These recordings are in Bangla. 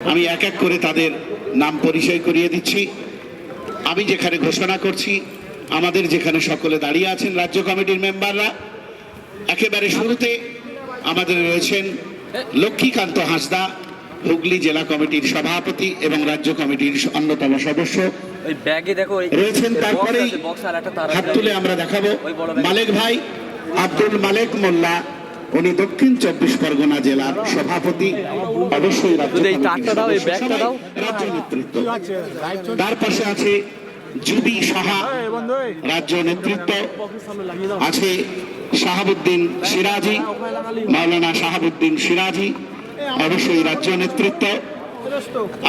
আমি এক এক করে তাদের নাম পরিচয় করিয়ে দিচ্ছি। আমি যেখানে ঘোষণা করছি আমাদের যেখানে সকলে দাঁড়িয়ে আছেন রাজ্য কমিটির মেম্বাররা একেবারে শুরুতে আমাদের রয়েছেন লক্ষ্মীকান্ত হাঁসদা হুগলি জেলা কমিটির সভাপতি এবং রাজ্য কমিটির অন্যতম সদস্য। রয়েছেন তারপরেই হাত তুলে আমরা দেখাবো। মালেক ভাই আব্দুল মালেক মোল্লা উনি দক্ষিণ চব্বিশ পরগনা জেলার সভাপতি। অবশ্যই রাজ্য নেতৃত্ব। তার পাশে আছে জুবি সাহা রাজ্য নেতৃত্ব। আছে শাহাবুদ্দিন সিরাজি মাওলানা শাহাবুদ্দিন সিরাজি অবশ্যই রাজ্য নেতৃত্ব।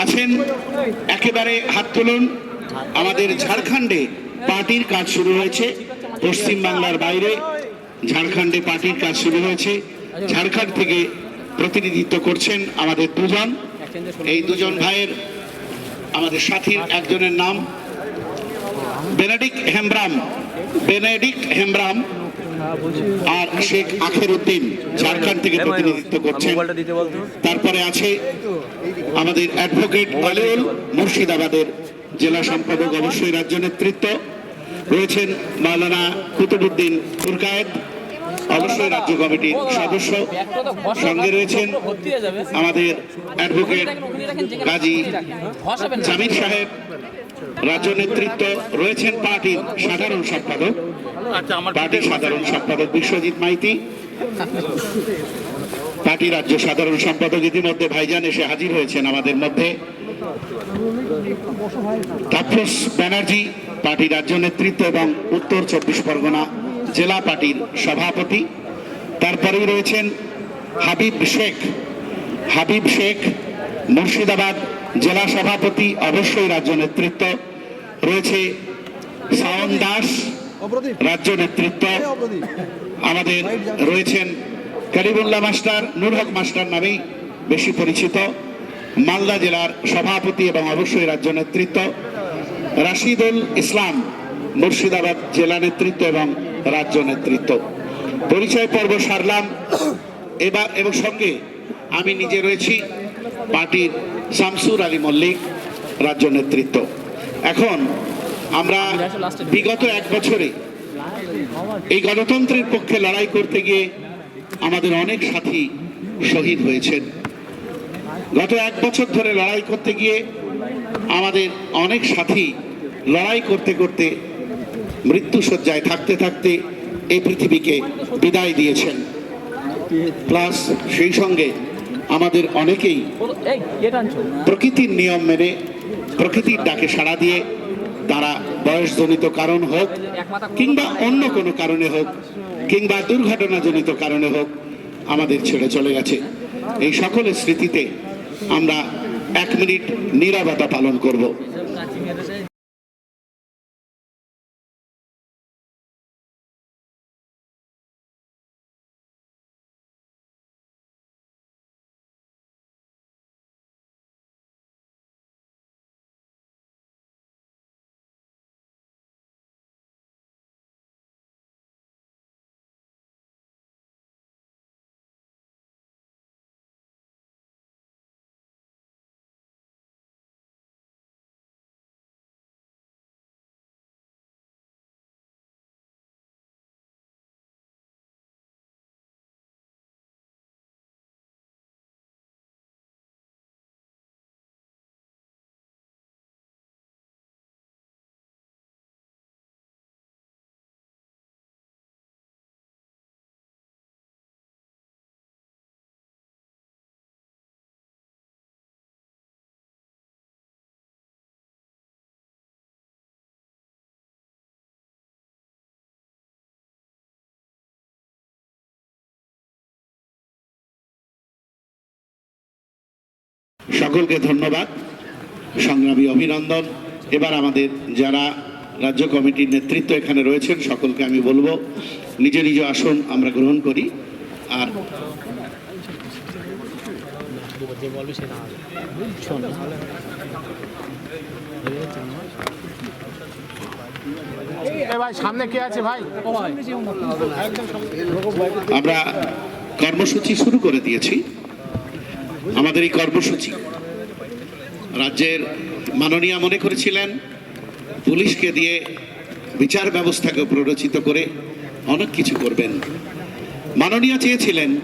আছেন একেবারে হাত তুলুন। আমাদের ঝাড়খণ্ডে পার্টির কাজ শুরু হয়েছে পশ্চিমবাংলার বাইরে। ঝাড়খণ্ডে পার্টির কাজ শুরু হয়েছে। ঝাড়খণ্ড থেকে প্রতিনিধিত্ব করছেন আমাদের দুজন। এই দুজন ভাইয়ের আমাদের সাথীর একজনের নাম বেনেডিক হেমব্রাম। বেনেডিক হেমব্রাম আর শেখ আখের উদ্দিন ঝাড়খণ্ড থেকে প্রতিনিধিত্ব করছেন। তারপরে আছে আমাদের অ্যাডভোকেট আলিউল মুর্শিদাবাদের জেলা সম্পাদক, অবশ্যই রাজ্য নেতৃত্ব। রয়েছেন মাওলানা কুতুবুদ্দিন ফুরকায়েত অবশ্যই রাজ্য কমিটির সদস্য সঙ্গে রয়েছেন আমাদের অ্যাডভোকেট কাজী জামির সাহেব। রাজ্য নেতৃত্ব রয়েছেন পার্টির সাধারণ সম্পাদক। পার্টির সাধারণ সম্পাদক বিশ্বজিৎ মাইতি। পার্টি রাজ্য সাধারণ সম্পাদক ইতিমধ্যে ভাইজান এসে হাজির হয়েছেন আমাদের মধ্যে। তাপস ব্যানার্জি পার্টি রাজ্য নেতৃত্ব এবং উত্তর চব্বিশ পরগনা জেলা পার্টির সভাপতি। তারপরেই রয়েছেন হাবিব শেখ। হাবিব শেখ মুর্শিদাবাদ জেলা সভাপতি, অবশ্যই রাজ্য নেতৃত্ব। রয়েছে শাওন দাস, রাজ্য নেতৃত্ব। আমাদের রয়েছেন কারিবুল্লাহ মাস্টার, নূর হক মাস্টার নামেই বেশি পরিচিত। মালদা জেলার সভাপতি এবং অবশ্যই রাজ্য নেতৃত্ব। রাশিদুল ইসলাম মুর্শিদাবাদ জেলা নেতৃত্ব এবং রাজ্য নেতৃত্ব। পরিচয় পর্ব সারলাম। এবার এবং সঙ্গে আমি নিজে রয়েছি পার্টির শামসুর আলী মল্লিক, রাজ্য নেতৃত্ব। এখন আমরা বিগত এক বছরে এই গণতন্ত্রের পক্ষে লড়াই করতে গিয়ে আমাদের অনেক সাথী শহীদ হয়েছেন। গত এক বছর ধরে লড়াই করতে গিয়ে আমাদের অনেক সাথী লড়াই করতে করতে মৃত্যুসজ্জায় থাকতে থাকতে এই পৃথিবীকে বিদায় দিয়েছেন। প্লাস সেই সঙ্গে আমাদের অনেকেই প্রকৃতির নিয়ম মেনে, প্রকৃতির ডাকে সাড়া দিয়ে তারা বয়সজনিত কারণ হোক কিংবা অন্য কোনো কারণে হোক কিংবা দুর্ঘটনাজনিত কারণে হোক আমাদের ছেড়ে চলে গেছে। এই সকলের স্মৃতিতে আমরা এক মিনিট নীরবতা পালন করব। সকলকে ধন্যবাদ। সংগ্রামী অভিনন্দন। এবার আমাদের যারা রাজ্য কমিটির নেতৃত্ব এখানে রয়েছেন সকলকে আমি বলব নিজ নিজ আসন আমরা গ্রহণ করি। আর ভাই সামনে কে আছে ভাই? আমরা কর্মসূচি শুরু করে দিয়েছি। আমাদের এই কর্মসূচি। রাজ্যের মাননীয় মনে করেছিলেন, পুলিশকে দিয়ে বিচার ব্যবস্থাকে প্ররোচিত করে অনেক কিছু করবেন। মাননীয় চেয়েছিলেন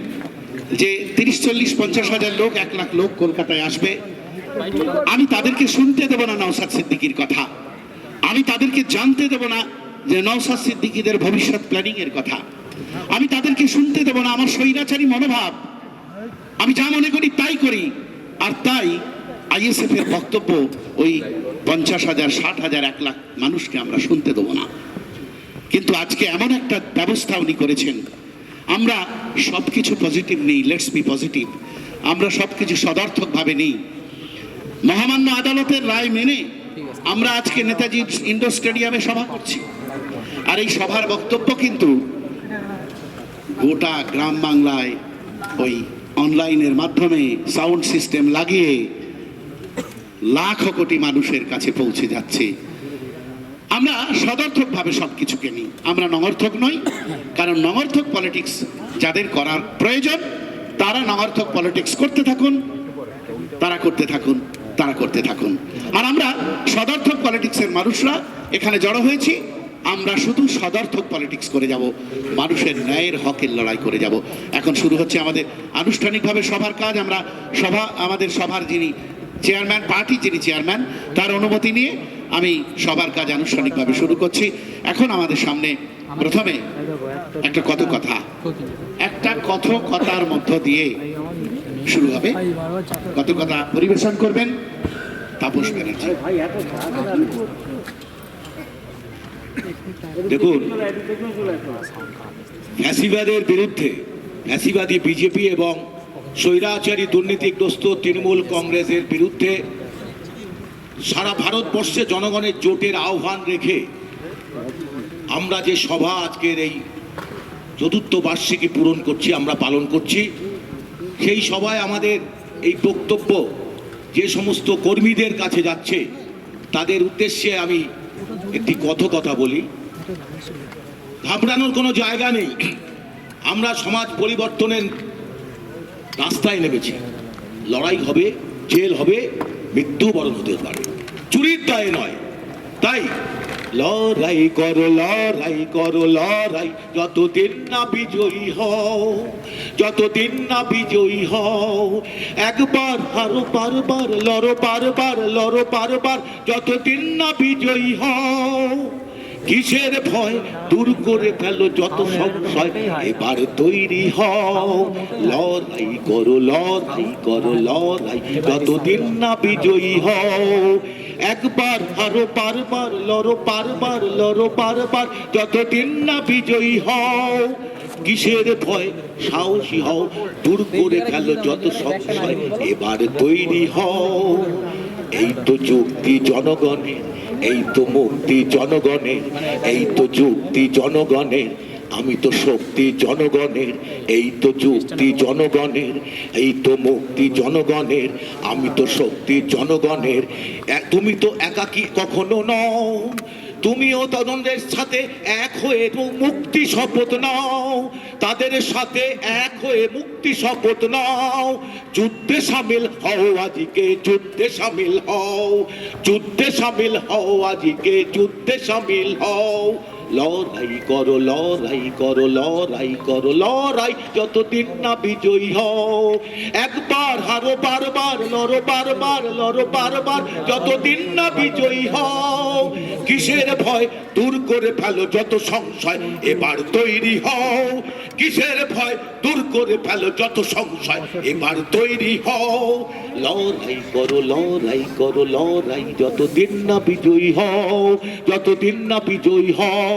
যে তিরিশ, চল্লিশ, পঞ্চাশ হাজার লোক, এক লাখ লোক কলকাতায় আসবে। আমি তাদেরকে শুনতে দেব না নওসাদ সিদ্দিকির কথা। আমি তাদেরকে জানতে দেব না যে নওসাদ সিদ্দিকিদের ভবিষ্যৎ প্ল্যানিং এর কথা। আমি তাদেরকে শুনতে দেব না আমার স্বৈরাচারী মনোভাব। আমি যা মনে করি তাই করি। আর তাই আইএসএফ এর বক্তব্য ওই পঞ্চাশ হাজার, ষাট হাজার, এক লাখ মানুষকে আমরা শুনতে দেবো না। কিন্তু আজকে এমন একটা ব্যবস্থা উনি করেছেন। আমরা সব কিছু পজিটিভ নেই লেটস বি পজিটিভ আমরা সব কিছু সদার্থকভাবে নেই। মহামান্য আদালতের রায় মেনে আমরা আজকে নেতাজি ইন্ডোর স্টেডিয়ামে সভা করছি। আর এই সভার বক্তব্য কিন্তু গোটা গ্রাম বাংলায় ওই অনলাইনের মাধ্যমে সাউন্ড সিস্টেম লাগিয়ে লাখ কোটি মানুষের কাছে পৌঁছে যাচ্ছে। আমরা সদর্থকভাবে সব কিছুকে নিই। আমরা নঙর্থক নই, কারণ নঙর্থক পলিটিক্স যাদের করার প্রয়োজন, তারা নঙর্থক পলিটিক্স করতে থাকুন, তারা করতে থাকুন, তারা করতে থাকুন। আর আমরা সদার্থক পলিটিক্সের মানুষরা এখানে জড়ো হয়েছি। আমরা শুধু সদার্থক পলিটিক্স করে যাব, মানুষের ন্যায়ের হকের লড়াই করে যাব। এখন শুরু হচ্ছে আমাদের আনুষ্ঠানিকভাবে সভার কাজ। আমরা সভা, আমাদের সভার যিনি চেয়ারম্যান পার্টি যিনি চেয়ারম্যান তার অনুমতি নিয়ে আমি সবার কাজ আনুষ্ঠানিকভাবে শুরু করছি। এখন আমাদের সামনে প্রথমে একটা কত কথা একটা কথ কথার মধ্য দিয়ে শুরু হবে। কত কথা পরিবেশন করবেন তাপস ব্যানার্জি। দেখুন ফ্যাসিবাদের বিরুদ্ধে ফ্যাসিবাদী বিজেপি এবং স্বৈরাচারী দুর্নীতিগ্রস্ত তৃণমূল কংগ্রেসের বিরুদ্ধে সারা ভারতবর্ষে জনগণের জোটের আহ্বান রেখে আমরা যে সভা আজকের এই চতুর্থ বার্ষিকী পূরণ করছি, আমরা পালন করছি, সেই সভায় আমাদের এই বক্তব্য যে সমস্ত কর্মীদের কাছে যাচ্ছে, তাদের উদ্দেশ্যে আমি একটি কত কথা বলি? ঘাবড়ানোর কোনো জায়গা নেই। আমরা সমাজ পরিবর্তনের রাস্তায় নেমেছি। লড়াই হবে, জেল হবে মৃত্যু বরণ হতে পারে। চুরির দায়ে নয়। তাই লড়াই করো লড়াই করো, লড়াই। যতদিন না বিজয়ী হও, যতদিন না বিজয়ী হও, একবার হারো, বারবার লড়ো বারবার লড়ো, বারবার। যতদিন না বিজয়ী হও কিসের ভয়? দূর করে ফেলো যত সংশয় এবার তৈরি হও। লড়াই করো লড়াই করো, লড়াই। যতদিন না বিজয়ী হও। একবার আরও বারবার লড়ো বারবার লড়ো, বারবার। যতদিন না বিজয়ী হও। কিসের ভয়? সাহসী হও। দূর করে ফেলো যত সংশয় এবার তৈরি হও। এই তো চুক্তি জনগণের। এই তো মুক্তি জনগণের এই তো যুক্তি জনগণের আমি তো শক্তি জনগণের এই তো যুক্তি জনগণের এই তো মুক্তি জনগণের আমি তো শক্তি জনগণের তুমি তো একাকি কখনো নও। তুমিও তদন্তের সাথে এক হয়ে মুক্তি শপথ নাও। তাদের সাথে এক হয়ে মুক্তি শপথ নাও। যুদ্ধে সামিল হও আজকে, যুদ্ধে সামিল হও। যুদ্ধে সামিল হও আজকে, যুদ্ধে সামিল হও। লড়াই করো লড়াই করো লড়াই করো, লড়াই যতদিন না বিজয়ী হও। একবার হারো, বারবার লড়ো বারবার লড়ো বারবার যতদিন না বিজয়ী হও। কিসের ভয়? দূর করে ফেলো যত সংশয় এবার তৈরি হও। কিসের ভয়? দূর করে ফেলো যত সংশয় এবার তৈরি হও। লড়াই করো লড়াই করো, লড়াই যতদিন না বিজয়ী হও, যতদিন না বিজয়ী হও।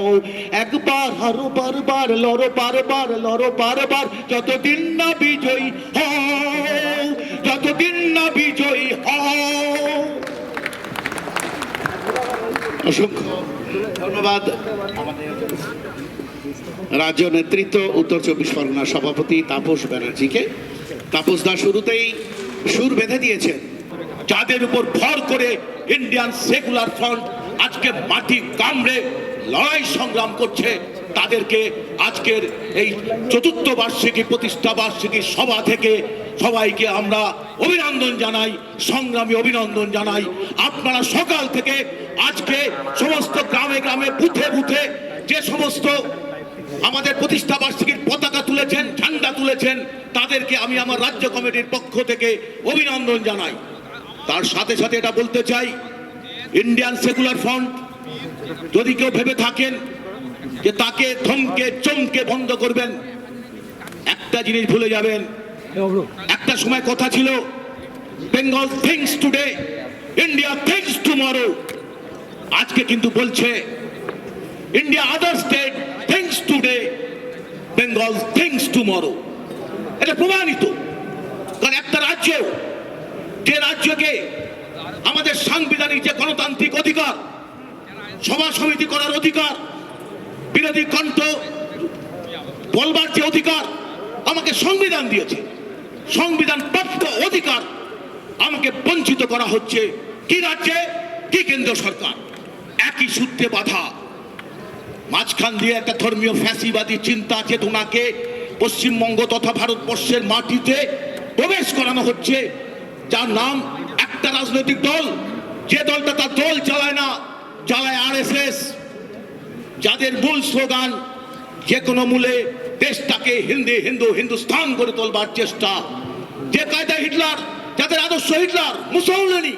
একবার হারো বারবার, লড়ো বারবার লড়ো বারবার। যতদিন না বিজয়ী হও, যতদিন না বিজয়ী হও। অসংখ্য ধন্যবাদ। রাজ্য নেতৃত্ব, উত্তর চব্বিশ পরগনা সভাপতি তাপস ব্যানার্জিকে। তাপস দা শুরুতেই সুর বেঁধে দিয়েছেন। যাদের উপর ভর করে ইন্ডিয়ান সেকুলার ফ্রন্ট আজকে মাটি কামড়ে লড়াই সংগ্রাম করছে, তাদেরকে আজকের এই চতুর্থ বার্ষিকী প্রতিষ্ঠা বার্ষিকী সভা থেকে সবাইকে আমরা অভিনন্দন জানাই, সংগ্রামী অভিনন্দন জানাই। আপনারা সকাল থেকে আজকে সমস্ত গ্রামে গ্রামে বুথে বুথে যে সমস্ত আমাদের প্রতিষ্ঠা বার্ষিকীর পতাকা তুলেছেন, ঝান্ডা তুলেছেন, তাদেরকে আমি আমার রাজ্য কমিটির পক্ষ থেকে অভিনন্দন জানাই। তার সাথে সাথে এটা বলতে চাই, ইন্ডিয়ান সেকুলার ফ্রন্ট যদি কেউ ভেবে থাকেন যে তাকে থমকে চমকে বন্ধ করবেন, একটা জিনিস ভুলে যাবেন। একটা সময় কথা ছিল Bengal thinks today India thinks tomorrow আজকে কিন্তু বলছে India other state thinks today Bengal thinks tomorrow এটা প্রমাণিত। কারণ একটা রাজ্য, যে রাজ্যকে আমাদের সাংবিধানিক যে গণতান্ত্রিক অধিকার সভা সমিতি করার অধিকার, বিরোধী কণ্ঠ বলবার যে অধিকার আমাকে সংবিধান দিয়েছে, সংবিধান প্রাপ্ত অধিকার আমাকে বঞ্চিত করা হচ্ছে কি রাজ্যে, কি কেন্দ্র সরকার। একই সূত্রে বাধা। মাঝখান দিয়ে একটা ধর্মীয় ফ্যাসিবাদী চিন্তা, চেতনাকে পশ্চিমবঙ্গ তথা ভারতবর্ষের মাটিতে প্রবেশ করানো হচ্ছে, যার নাম একটা রাজনৈতিক দল। যে দলটা তার দল চালায় না চালায় আরএসএস, যাদের মূল স্লোগান যে কোনো মূলে দেশটাকে হিন্দি হিন্দু হিন্দুস্তান করে তোলবার চেষ্টা। যে কায়দা হিটলার, যাদের আদর্শ হিটলার, মুসৌলিনী,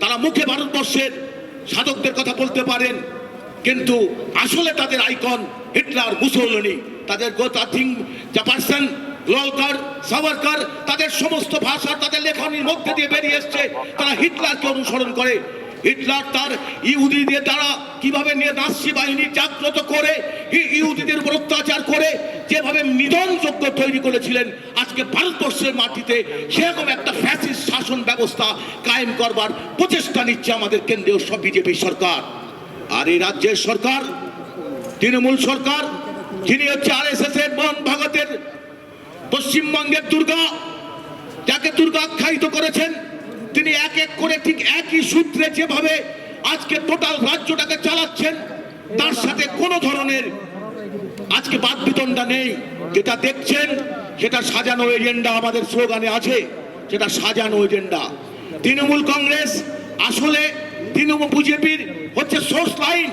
তারা মুখে ভারতবর্ষের সাধকদের কথা বলতে পারেন, কিন্তু আসলে তাদের আইকন হিটলার, মুসৌলিনী। তাদের গোতা থিং যা পার্সন ললকার, সাভারকার, তাদের সমস্ত ভাষা, তাদের লেখনীর মধ্যে দিয়ে বেরিয়ে এসছে। তারা হিটলারকে অনুসরণ করে হিটলার তার ইহুদিদের দ্বারা কীভাবে নাসি বাহিনী জাগ্রত করে ইহুদিদের উপর অত্যাচার করে, যেভাবে নিধনযোগ্য তৈরি করেছিলেন, আজকে ভারতবর্ষের মাটিতে সেরকম একটা ফ্যাসিস্ট শাসন ব্যবস্থা কায়েম করবার প্রচেষ্টা নিচ্ছে আমাদের কেন্দ্রীয় সব বিজেপি সরকার। আর এই রাজ্যের সরকার, তৃণমূল সরকার, যিনি হচ্ছে আর এস এস এর মন ভাগতের পশ্চিমবঙ্গের দুর্গা, যাকে দুর্গা আখ্যায়িত করেছেন তিনি এক এক করে ঠিক একই সূত্রে যেভাবে আজকে টোটাল রাজ্যটাকে চালাচ্ছেন, তার সাথে কোনো ধরনের আজকে বাদ বিতণ্ডা নেই। যেটা দেখছেন, সেটা সাজানো এজেন্ডা আমাদের স্লোগানে আছে, সেটা সাজানো এজেন্ডা। তৃণমূল কংগ্রেস আসলে তৃণমূল বিজেপির হচ্ছে সোর্স লাইন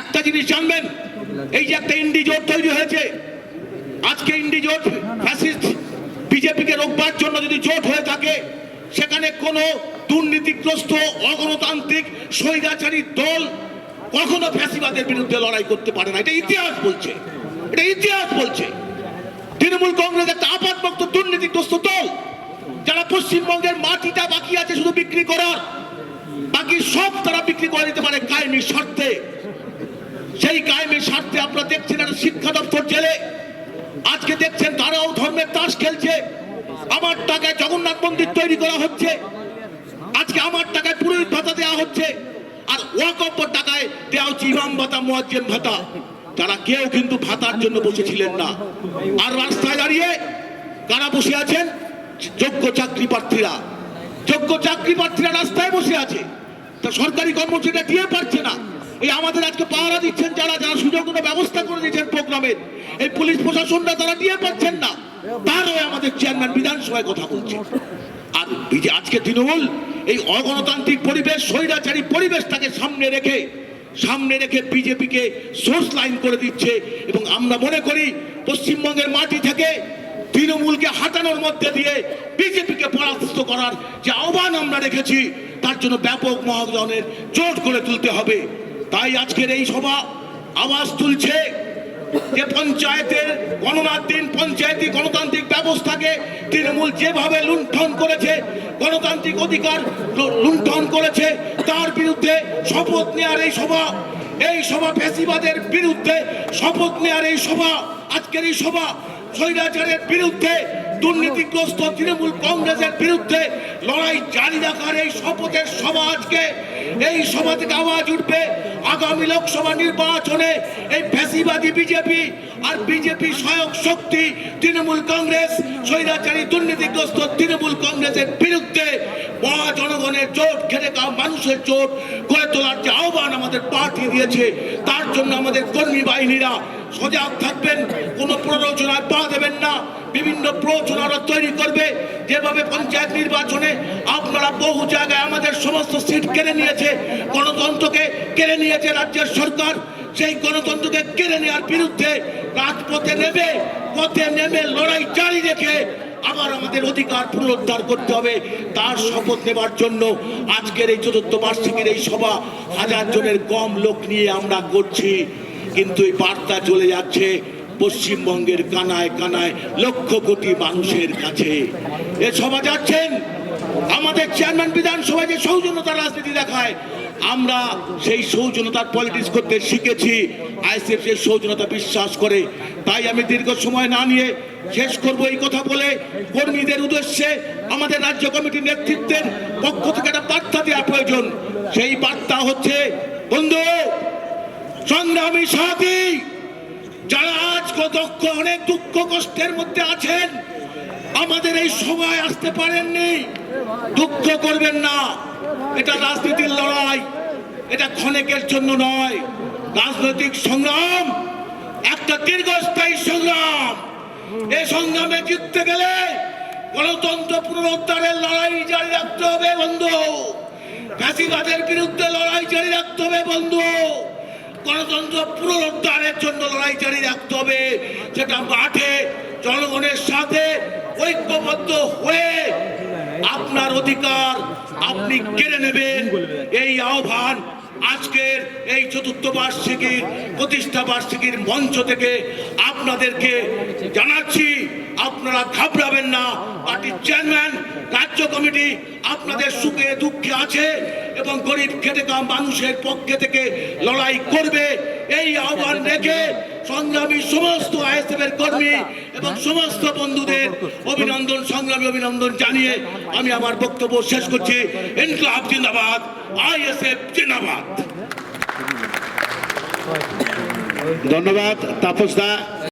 একটা জিনিস জানবেন, এই যে একটা ইন্ডি জোট তৈরি হয়েছে, আজকে ইন্ডি জোট ফ্যাসিস্ট বিজেপিকে রোকবার জন্য যদি জোট হয়ে থাকে সেখানে কোনো দুর্নীতিগ্রস্ত, অগণতান্ত্রিক, স্বৈরাচারী দল কখনো ফ্যাসিবাদের বিরুদ্ধে লড়াই করতে পারে না। এটা ইতিহাস বলছে। এটা ইতিহাস বলছে। তৃণমূল কংগ্রেস একটা আপাতমুক্ত দুর্নীতিগ্রস্ত দল, যারা পশ্চিমবঙ্গের মাটিটা বাকি আছে শুধু বিক্রি করার। বাকি সব তারা বিক্রি করে দিতে পারে কায়েমি স্বার্থে। সেই কায়েমের স্বার্থে আপনারা দেখছেন একটা শিক্ষা দপ্তর জেলে। আজকে দেখছেন তারাও ধর্মের তাস খেলছে। আমার টাকায় জগন্নাথ মন্দির তৈরি করা হচ্ছে। আজকে আমার টাকায় পুরোহিত ভাতা দেওয়া হচ্ছে। আর ওয়াকফ টাকায় দেওয়া হচ্ছে ইমাম ভাতা মুয়াজ্জেম ভাতা। তারা কেউ কিন্তু ভাতার জন্য বসেছিলেন না। আর রাস্তায় দাঁড়িয়ে কারা বসে আছেন? যোগ্য চাকরি প্রার্থীরা। যোগ্য চাকরি প্রার্থীরা রাস্তায় বসে আছে। তা সরকারি কর্মচারীরা দিয়ে পারছে না। এই আমাদের আজকে পাহারা দিচ্ছেন যারা যারা সুযোগ ব্যবস্থা করে দিয়েছেন প্রোগ্রামের। এই পুলিশ প্রশাসনরা তারা দিয়ে পাচ্ছেন না। তারও আমাদের চেয়ারম্যান বিধানসভায় কথা বলছে। আর আজকে তৃণমূল, এই অগণতান্ত্রিক পরিবেশ, স্বৈরাচারী পরিবেশটাকে সামনে রেখে সামনে রেখে বিজেপিকে সোর্স লাইন করে দিচ্ছে। এবং আমরা মনে করি, পশ্চিমবঙ্গের মাটি থেকে তৃণমূলকে হাঁটানোর মধ্যে দিয়ে বিজেপিকে পরাস্ত করার যে আহ্বান আমরা রেখেছি, তার জন্য ব্যাপক মহাজনের জোট করে তুলতে হবে। তাই আজকের এই সভা আওয়াজ তুলছে। যে পঞ্চায়েতের গণনার দিন পঞ্চায়েতি গণতান্ত্রিক ব্যবস্থাকে তৃণমূল যেভাবে লুণ্ঠন করেছে, গণতান্ত্রিক অধিকার লুণ্ঠন করেছে, তার বিরুদ্ধে শপথ নেওয়ার এই সভা এই সভা ফ্যাসিবাদের বিরুদ্ধে শপথ নেওয়ার এই সভা, আজকের এই সভা, স্বৈরাচারের বিরুদ্ধে দুর্নীতিগ্রস্ত তৃণমূল কংগ্রেসের বিরুদ্ধে জারি এই শপথের সভা আজকে এই সভা থেকে আওয়াজ উঠবে। আগামী লোকসভা নির্বাচনে এই ফ্যাসিবাদী বিজেপি আর বিজেপি সহায়ক শক্তি তৃণমূল কংগ্রেস, স্বৈরাচারী দুর্নীতিগ্রস্ত তৃণমূল কংগ্রেসের বিরুদ্ধে মহা জনগণের জোট, খেটে খাওয়া মানুষের জোট গড়ে তোলার যে আহ্বান আমাদের পার্টি দিয়েছে, তার জন্য আমাদের কর্মী বাহিনীরা সজাগ থাকবেন, কোনো প্ররোচনায় পা দেবেন না। বিভিন্ন প্ররোচনারা তৈরি করবে। যেভাবে পঞ্চায়েত নির্বাচনে আপনারা বহু জায়গায় আমাদের সমস্ত সিট কেড়ে নিয়েছে, গণতন্ত্রকে কেড়ে নিয়েছে রাজ্যের সরকার। সেই গণতন্ত্রকে কেড়ে নেওয়ার বিরুদ্ধে রাজপথে নেমে, পথে নেমে লড়াই জারি রেখে আবার আমাদের অধিকার পুনরুদ্ধার করতে হবে। তার শপথ নেবার জন্য আজকের এই চতুর্থ বার্ষিকীর এই সভা হাজার জনের কম লোক নিয়ে আমরা করছি কিন্তু এই বার্তা চলে যাচ্ছে পশ্চিমবঙ্গের কানায় কানায় লক্ষ কোটি মানুষের কাছে। এ সভা যাচ্ছেন আমাদের চেয়ারম্যান বিধানসভায় যে সৌজন্যতা রাজনীতি দেখায়, আমরা সেই সৌজন্যতার পলিটিক্স করতে শিখেছি আইসিএফ সেই সৌজন্যতা বিশ্বাস করে, তাই আমি দীর্ঘ সময় না নিয়ে শেষ করব এই কথা বলে কর্মীদের উদ্দেশ্যে আমাদের রাজ্য কমিটির নেতৃত্বের পক্ষ থেকে একটা বার্তা দেওয়া প্রয়োজন। সেই বার্তা হচ্ছে, বন্ধু সংগ্রামী সাথী, যারা আজ দক্ষ অনেক দুঃখ কষ্টের মধ্যে আছেন, আমাদের এই সময় আসতে পারেননি। দুঃখ করবেন না। এটা রাজনীতির লড়াই, এটা ক্ষণেকের জন্য নয়। রাজনৈতিক সংগ্রাম, একটা দীর্ঘস্থায়ী সংগ্রাম। এ সংগ্রামে জিততে গেলে গণতন্ত্র পুনরুদ্ধারের লড়াই জারি রাখতে হবে, বন্ধু। ফ্যাসিবাদের বিরুদ্ধে লড়াই জারি রাখতে হবে, বন্ধু। গণতন্ত্র পুনরুদ্ধারের জন্য লড়াই জারি রাখতে হবে সেটা মাঠে জনগণের সাথে ঐক্যবদ্ধ হয়ে আপনার অধিকার আপনি কেড়ে নেবেন। এই আহ্বান আজকের এই চতুর্থ বার্ষিকীর, প্রতিষ্ঠা বার্ষিকীর মঞ্চ থেকে আপনাদেরকে জানাচ্ছি, আপনারা ঘাবড়াবেন না। পার্টির চেয়ারম্যান, রাজ্য কমিটি আপনাদের সুখে দুঃখে আছে। এবং গরিব খেটে খাওয়া মানুষের পক্ষে থেকে লড়াই করবে। এই আহ্বান রেখে সংগ্রামী সমস্ত আইএসএফ এর কর্মী এবং সমস্ত বন্ধুদের অভিনন্দন, সংগ্রামী অভিনন্দন জানিয়ে আমি আমার বক্তব্য শেষ করছি। ইনকলাব জিন্দাবাদ, আইএসএফ জিন্দাবাদ। ধন্যবাদ, তাপস দা।